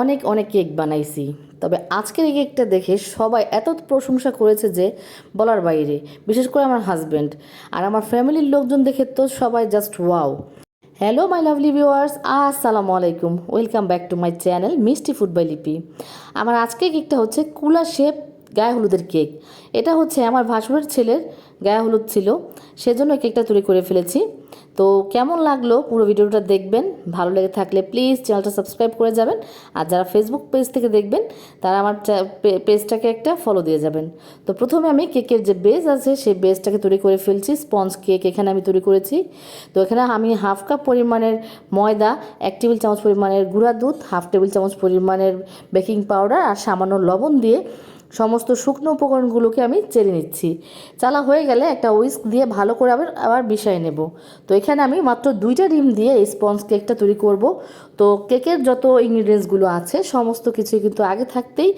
অনেক অনেক কেক বানাইছি। তবে আজকের এই কেকটা দেখে সবাই এত প্রশংসা করেছে যে বলার বাইরে, বিশেষ করে আমার হাজব্যান্ড আর আমার ফ্যামিলির লোকজন দেখে তো সবাই just wow hello my lovely viewers আসসালামু আলাইকুম। Welcome back to my channel Mishti food by Lipi আমার আজকের কেকটা হচ্ছে কুলা শেপ গায়ে হলুদের কেক। এটা হচ্ছে আমার ভাসুরের ছেলের গায়ে হলুদ ছিল। সেজন্য কেকটা তৈরি করে ফেলেছি। তো কেমন লাগল পুরো ভিডিওটা দেখবেন। ভালো লেগে থাকলে প্লিজ চ্যানেলটা সাবস্ক্রাইব করে যাবেন। আর যারা ফেসবুক পেজ থেকে দেখবেন, তারা আমার পেজটাকে একটা ফলো দিয়ে যাবেন। তো প্রথমে আমি কেকের যে বেস আছে, সেই বেসটাকে তৈরি করে ফেলছি। স্পঞ্জ কেক এখানে আমি তৈরি করেছি। তো এখানে আমি হাফ কাপ পরিমাণের ময়দা, এক টেবিল চামচ পরিমাণের গুঁড়া দুধ হাফ টেবিল চামচ পরিমাণের বেকিং পাউডার আর সামান্য লবণ দিয়ে সমস্ত শুকনো উপকরণগুলোকে আমি চেরে নিচ্ছি। চালা হয়ে গেলে একটা উইস্ক দিয়ে ভালো করে আবার আবার মিশিয়ে নেব। তো এখানে আমি মাত্র দুইটা ডিম দিয়ে এই স্পঞ্জ কেকটা তৈরি করব। তো কেকের যত ইনগ্রিডিয়েন্টসগুলো আছে, সমস্ত কিছুই কিন্তু আগে থাকতেই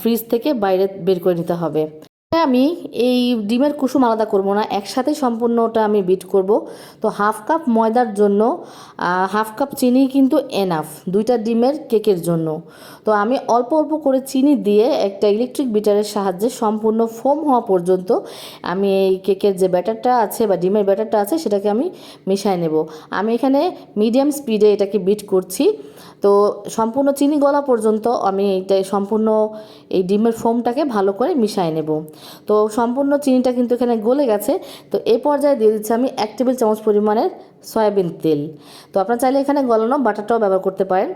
ফ্রিজ থেকে বাইরে বের করে নিতে হবে। আমি এই ডিমের কুসুম আলাদা করব না, একসাথে সম্পূর্ণটা আমি বিট করব। তো হাফ কাপ ময়দার জন্য হাফ কাপ চিনি কিন্তু এনাফ দুইটা ডিমের কেকের জন্য। তো আমি অল্প অল্প করে চিনি দিয়ে একটা ইলেকট্রিক বিটারের সাহায্যে সম্পূর্ণ ফোম হওয়া পর্যন্ত আমি এই কেকের যে ব্যাটারটা আছে বা ডিমের ব্যাটারটা আছে সেটাকে আমি মিশাই নেব। আমি এখানে মিডিয়াম স্পিডে এটাকে বিট করছি। তো সম্পূর্ণ চিনি গলা পর্যন্ত আমি এইটা সম্পূর্ণ এই ডিমের ফোমটাকে ভালো করে মিশাই নেব। তো সম্পূর্ণ চিনিটা কিন্তু এখানে গলে গেছে। তো এই পর্যায়ে দিয়ে দিচ্ছি আমি এক টেবিল চামচ পরিমাণের সয়াবিন তেল। তো আপনারা চাইলে এখানে গলানো বাটারটাও ব্যবহার করতে পারেন।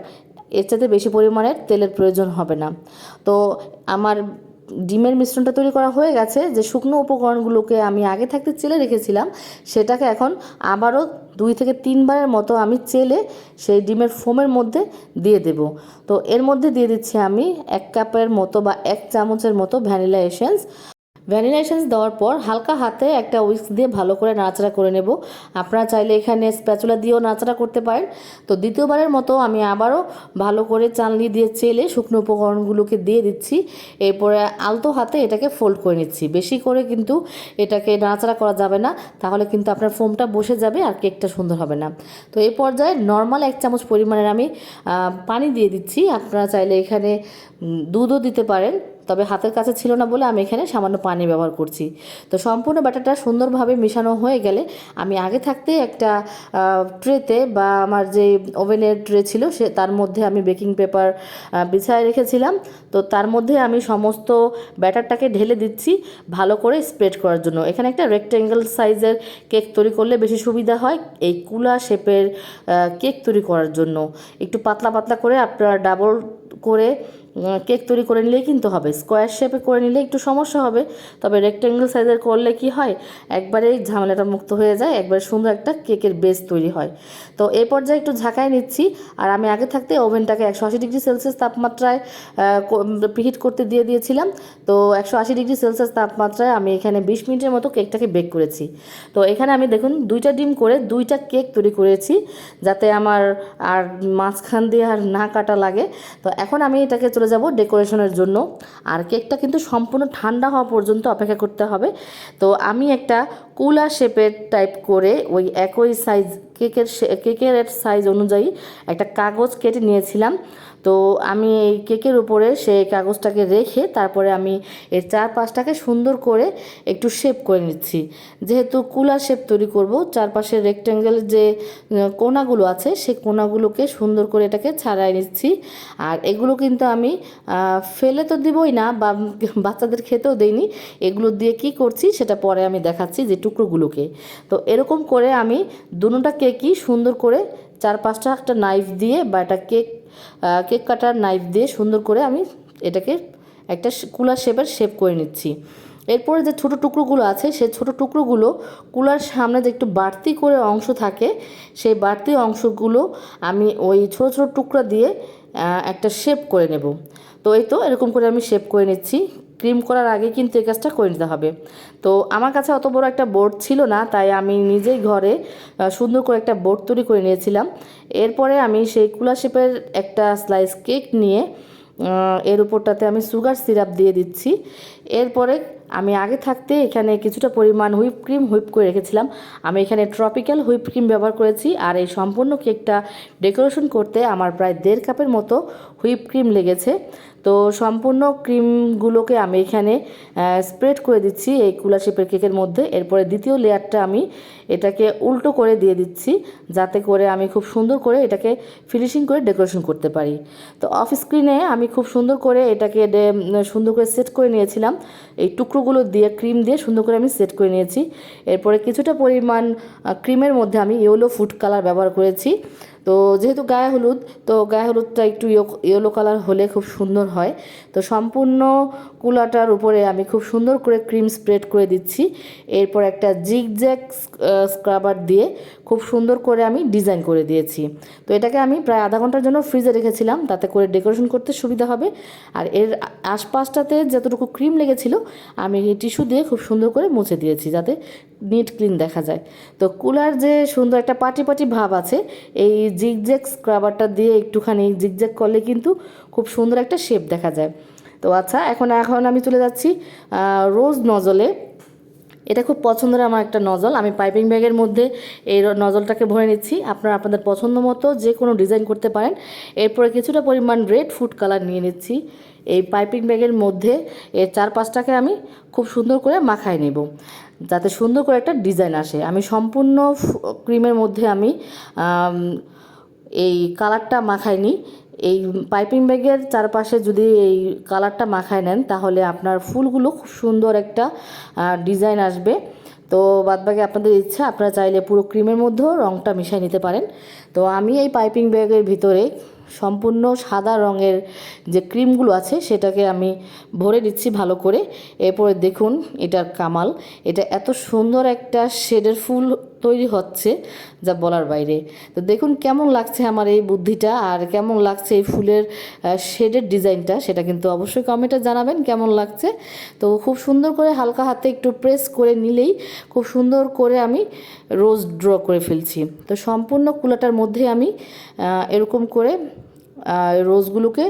এর চাইতে বেশি পরিমাণের তেলের প্রয়োজন হবে না। তো আমার ডিমের মিশ্রণটা তৈরি করা হয়ে গেছে। যে শুকনো উপকরণগুলোকে আমি আগে থাকতে চেলে রেখেছিলাম, সেটাকে এখন আবারও দুই থেকে তিনবারের মতো আমি চেলে সেই ডিমের ফোমের মধ্যে দিয়ে দেব। তো এর মধ্যে দিয়ে দিচ্ছি আমি এক কাপের মতো বা এক চামচের মতো ভ্যানিলা এসেন্স। ভ্যানিলা এসেন্স দেওয়ার পর হালকা হাতে একটা উইস্ক দিয়ে ভালো করে নাড়াচাড়া করে নেব। আপনারা চাইলে এখানে স্প্যাচুলা দিয়েও নাড়াচাড়া করতে পারেন। তো দ্বিতীয়বারের মতো আমি আবারও ভালো করে চালনি দিয়ে চেলে শুকনো উপকরণগুলোকে দিয়ে দিচ্ছি। এরপরে আলতো হাতে এটাকে ফোল্ড করে নিচ্ছি। বেশি করে কিন্তু এটাকে নাড়াচাড়া করা যাবে না। তাহলে কিন্তু আপনার ফোমটা বসে যাবে আর কেকটা সুন্দর হবে না। তো এই পর্যায়ে নর্মাল এক চামচ পরিমাণের আমি পানি দিয়ে দিচ্ছি। আপনারা চাইলে এখানে দুধও দিতে পারেন। তবে হাতের কাছে ছিল না বলে আমি এখানে সামান্য পানি ব্যবহার করছি। তো সম্পূর্ণ ব্যাটারটা সুন্দরভাবে মেশানো হয়ে গেলে আমি আগে থাকতে একটা ট্রেতে বা আমার যে ওভেনের ট্রে ছিল সে, তার মধ্যে আমি বেকিং পেপার বিছায় রেখেছিলাম। তো তার মধ্যে আমি সমস্ত ব্যাটারটাকে ঢেলে দিচ্ছি ভালো করে স্প্রেড করার জন্য। এখানে একটা রেক্টেঙ্গেল সাইজের কেক তৈরি করলে বেশি সুবিধা হয় এই কুলা শেপের কেক তৈরি করার জন্য। একটু পাতলা পাতলা করে আপনারা ডাবল করে কেক তৈরি করে নিলেই কিন্তু হবে। স্কোয়ার শেপে করে নিলে একটু সমস্যা হবে, তবে রেক্ট্যাঙ্গেল সাইজের করলে কি হয় একবারেই ঝামেলাটা মুক্ত হয়ে যায়, একবারে সুন্দর একটা কেকের বেস তৈরি হয়। তো এই পর্যায়ে একটু ঝাঁকায় নিচ্ছি, আর আমি আগে থাকতে ওভেনটাকে একশো আশি ডিগ্রি সেলসিয়াস তাপমাত্রায় প্রিহিট করতে দিয়ে দিয়েছিলাম। তো একশো আশি ডিগ্রি সেলসিয়াস তাপমাত্রায় আমি এখানে বিশ মিনিটের মতো কেকটাকে বেক করেছি। তো এখানে আমি দেখুন দুইটা ডিম করে দুইটা কেক তৈরি করেছি, যাতে আমার আর মাঝখান দিয়ে আর না কাটা লাগে। তো এখন আমি এটাকে চলে যাব ডেকোরেশনের জন্য। আর কেকটা কিন্তু সম্পূর্ণ ঠান্ডা হওয়া পর্যন্ত অপেক্ষা করতে হবে। তো আমি একটা কুলা শেপের টাইপ করে ওই একই সাইজ কেকের কেকের সাইজ অনুযায়ী একটা কাগজ কেটে নিয়েছিলাম। তো আমি এই কেকের উপরে সেই কাগজটাকে রেখে তারপরে আমি এর চারপাশটাকে সুন্দর করে একটু শেপ করে নিচ্ছি। যেহেতু কুলার শেপ তৈরি করব, চারপাশের রেক্টেঙ্গেল যে কোনাগুলো আছে, সেই কোনাগুলোকে সুন্দর করে এটাকে ছাড়াই নিচ্ছি। আর এগুলো কিন্তু আমি ফেলে তো দিবই না বা বাচ্চাদের খেতেও দেইনি। এগুলো দিয়ে কি করছি সেটা পরে আমি দেখাচ্ছি যে টুকরোগুলোকে। তো এরকম করে আমি দুটোটা কেকই সুন্দর করে চার পাঁচটা একটা নাইফ দিয়ে বা একটা কেক কেক কাটার নাইফ দিয়ে সুন্দর করে আমি এটাকে একটা কুলার শেপের শেপ করে নিচ্ছি। এরপরে যে ছোটো টুকরোগুলো আছে, সেই ছোটো টুকরোগুলো কুলার সামনে যে একটু বাড়তি করে অংশ থাকে, সেই বাড়তি অংশগুলো আমি ওই ছোটো ছোটো টুকরা দিয়ে একটা শেপ করে নেব। তো এই তো এরকম করে আমি শেপ করে নিচ্ছি। ক্রিম করার আগে কিন্তু এই কাজটা করে নিতে হবে। তো আমার কাছে অত বড় একটা বোর্ড ছিল না, তাই আমি নিজেই ঘরে সুন্দর করে একটা বোর্ড তৈরি করে নিয়েছিলাম। এরপরে আমি সেই কুলা শেপের একটা স্লাইস কেক নিয়ে এর উপরটাতে আমি সুগার সিরাপ দিয়ে দিচ্ছি। এরপরে আমি আগে থাকতে এখানে কিছুটা পরিমাণ হুইপ ক্রিম হুইপ করে রেখেছিলাম। আমি এখানে ট্রপিক্যাল হুইপ ক্রিম ব্যবহার করেছি আর এই সম্পূর্ণ কেকটা ডেকোরেশন করতে আমার প্রায় দেড় কাপের মতো হুইপ ক্রিম লেগেছে। তো সম্পূর্ণ ক্রিমগুলোকে আমি এখানে স্প্রেড করে দিচ্ছি এই কুলা শেপের কেকের মধ্যে। এরপরে দ্বিতীয় লেয়ারটা আমি এটাকে উল্টো করে দিয়ে দিচ্ছি, যাতে করে আমি খুব সুন্দর করে এটাকে ফিনিশিং করে ডেকোরেশন করতে পারি। তো অফ স্ক্রিনে আমি খুব সুন্দর করে এটাকে সুন্দর করে সেট করে নিয়েছিলাম। এই টুকরোগুলো দিয়ে ক্রিম দিয়ে সুন্দর করে আমি সেট করে নিয়েছি। এরপরে কিছুটা পরিমাণ ক্রিমের মধ্যে আমি ইয়েলো ফুড কালার ব্যবহার করেছি। তো যেহেতু গায়ে হলুদ, তো গায়ে হলুদটা একটু ইয়েলো কালার হলে খুব সুন্দর হয়। তো সম্পূর্ণ কুলাটার উপরে আমি খুব সুন্দর করে ক্রিম স্প্রেড করে দিচ্ছি। এরপর একটা জিগ জিগজ্যাগ স্ক্রাবার দিয়ে খুব সুন্দর করে আমি ডিজাইন করে দিয়েছি। তো এটাকে আমি প্রায় আধা ঘণ্টার জন্য ফ্রিজে রেখেছিলাম, তাতে করে ডেকোরেশন করতে সুবিধা হবে। আর এর আশপাশটাতে যতটুকু ক্রিম লেগেছিল, আমি টিস্যু দিয়ে খুব সুন্দর করে মুছে দিয়েছি যাতে নিট ক্লিন দেখা যায়। তো কুলার যে সুন্দর একটা পাটি পাটি ভাব আছে, এই জিগজ্যাগ স্ক্রাবারটা দিয়ে একটুখানি জিগজ্যাগ করলে কিন্তু খুব সুন্দর একটা শেপ দেখা যায়। তো আচ্ছা এখন এখন আমি চলে যাচ্ছি রোজ নজলে এটা খুব পছন্দের আমার একটা নজল। আমি পাইপিং ব্যাগের মধ্যে এই নজলটাকে ভরে নিচ্ছি। আপনারা আপনাদের পছন্দ মতো যে কোনো ডিজাইন করতে পারেন। এরপরে কিছুটা পরিমাণ রেড ফুড কালার নিয়ে নিচ্ছি। এই পাইপিং ব্যাগের মধ্যে এর চার পাঁচটাকে আমি খুব সুন্দর করে মাখায় নেব। যাতে সুন্দর করে একটা ডিজাইন আসে। আমি সম্পূর্ণ ক্রিমের মধ্যে আমি এই কালারটা মাখাই নিই এই পাইপিং ব্যাগের চারপাশে যদি এই কালারটা মাখায় নেন, তাহলে আপনার ফুলগুলো খুব সুন্দর একটা ডিজাইন আসবে। তো বাদবাকি আপনাদের ইচ্ছা, আপনারা চাইলে পুরো ক্রিমের মধ্যেও রঙটা মিশিয়ে নিতে পারেন। তো আমি এই পাইপিং ব্যাগের ভিতরে সম্পূর্ণ সাদা রঙের যে ক্রিমগুলো আছে, সেটাকে আমি ভরে দিচ্ছি ভালো করে। এরপরে দেখুন, এটার কামাল। এটা এত সুন্দর একটা শেডের ফুল তৈরি হচ্ছে যা বলার বাইরে। তো দেখুন কেমন লাগছে আমার এই বুদ্ধিটা আর কেমন লাগছে এই ফুলের শেডের ডিজাইনটা সেটা কিন্তু অবশ্যই কমেন্টে জানাবেন কেমন লাগছে। তো খুব সুন্দর করে হালকা হাতে একটু প্রেস করে নিলেই খুব সুন্দর করে আমি রোজ ড্র করে ফেলছি। তো সম্পূর্ণ কুলাটার মধ্যে আমি এরকম করে রোজগুলোকে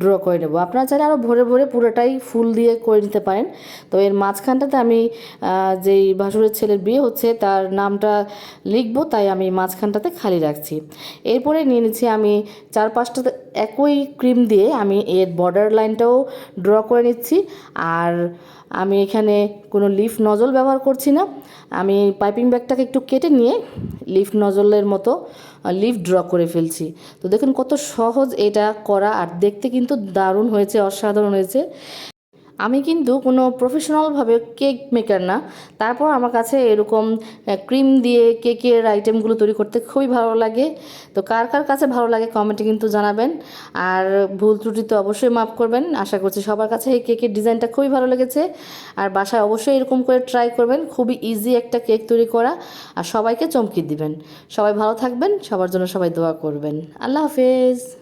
ড্র করে নেব। আপনারা চাইলে আরও ভরে ভরে পুরোটাই ফুল দিয়ে করে নিতে পারেন। তো এর মাঝখানটাতে আমি যেই ভাসুরের ছেলের বিয়ে হচ্ছে তার নামটা লিখব, তাই আমি মাঝখানটাতে খালি রাখছি। এরপরে নিয়ে নিচ্ছি আমি চার পাঁচটাতে একই ক্রিম দিয়ে আমি এর বর্ডার লাইনটাও ড্র করে নিচ্ছি। আর আমি এখানে কোনো লিফ নজল ব্যবহার করছি না। আমি পাইপিং ব্যাগটাকে একটু কেটে নিয়ে লিফ নজলের মতো লিফ ড্র করে ফেলছি। তো দেখুন কত সহজ এটা করা, আর দেখতে কিন্তু দারুণ হয়েছে, অসাধারণ হয়েছে। আমি কিন্তু কোনো প্রফেশনালভাবে কেক মেকার না। তারপর আমার কাছে এরকম ক্রিম দিয়ে কেকের আইটেমগুলো তৈরি করতে খুবই ভালো লাগে। তো কার কার কাছে ভালো লাগে কমেন্টে কিন্তু জানাবেন। আর ভুল ত্রুটি তো অবশ্যই মাফ করবেন। আশা করছি সবার কাছে এই কেকের ডিজাইনটা খুবই ভালো লেগেছে। আর বাসায় অবশ্যই এরকম করে ট্রাই করবেন। খুবই ইজি একটা কেক তৈরি করা। আর সবাইকে চমকি দিবেন। সবাই ভালো থাকবেন। সবার জন্য সবাই দোয়া করবেন। আল্লাহ হাফেজ।